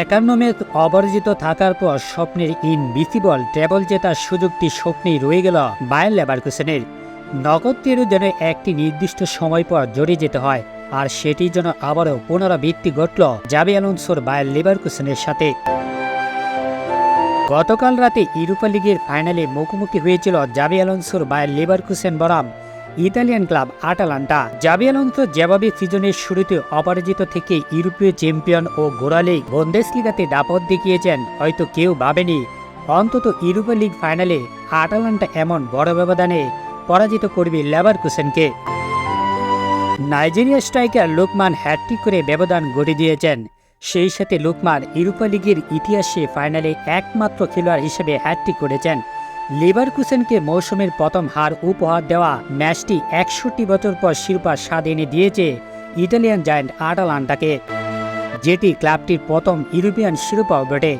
একান্ন ম্যাচ অপরাজিত থাকার পর স্বপ্নের ইনভিসিবল ট্রেবল জেতার সুযোগটি স্বপ্নেই রয়ে গেল বায়ার নগদ তেরো যেন একটি নির্দিষ্ট সময় পর জড়িয়ে যেতে হয়, আর সেটির জন্য আবারও পুনরাবৃত্তি ঘটল জাবি আলোনসোর বায়ার লেভারকুসেনের সাথে। গতকাল রাতে ইউরোপা লিগের ফাইনালে মুখোমুখি হয়েছিল জাবি আলোনসোর Bayer Leverkusen বরাম Italian club Atalanta. Xabi Alonso যেভাবে সিজনের শুরুতে অপরাজিত থেকে ইউরোপীয় চ্যাম্পিয়ন ও গোড়ালেই বন্দেসলিগাতে দাপট দেখিয়েছেন, হয়তো কেউ ভাবেনি। অন্তত ইউরোপা লিগ ফাইনালে আটালান্টা এমন বড় ব্যবধানে পরাজিত করবে লেবার কুসেনকে Nigeria striker Lookman hat trick করে ব্যবধান গড়ে দিয়েছেন। সেই সাথে লোকমান ইউরোপা লিগের ইতিহাসে ফাইনালে একমাত্র খেলোয়াড় হিসেবে হ্যাট্রিক করেছেন। লিভারকুসেনকে মৌসুমের প্রথম হার উপহার দেওয়া ম্যাচটি একষট্টি বছর পর শিরোপা স্বাদ এনে দিয়েছে ইটালিয়ান জায়ান্ট আটালান্টাকে, যেটি ক্লাবটির প্রথম ইউরোপিয়ান শিরোপাও বটে।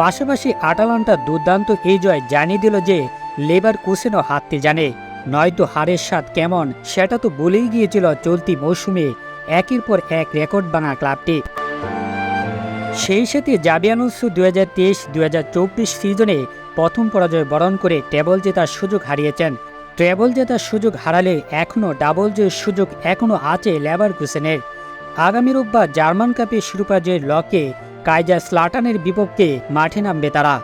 পাশাপাশি আটালান্টা দুর্দান্ত এই জয় জানিয়ে দিল যে লেবার কুসেনও হারতে জানে। নয়তো হারের স্বাদ কেমন সেটা তো বলেই গিয়েছিল চলতি মৌসুমে। একের পর এক রেকর্ড ভাঙা ক্লাবটি। সেই সাথে জাবিয়ানুসু দু হাজার তেইশ দু হাজার চব্বিশ সিজনে প্রথম পরাজয় বরণ করে টেবল জেতার সুযোগ হারিয়েছেন। ট্রেবল জেতার সুযোগ হারালে এখনও ডাবল জয়ের সুযোগ এখনও আছে লেবার কুসেনের আগামী রোববার জার্মান কাপের শিরোপা জয়ের লক্ষ্যে কায়জা স্লাটানের বিপক্ষে মাঠে নামবে তারা।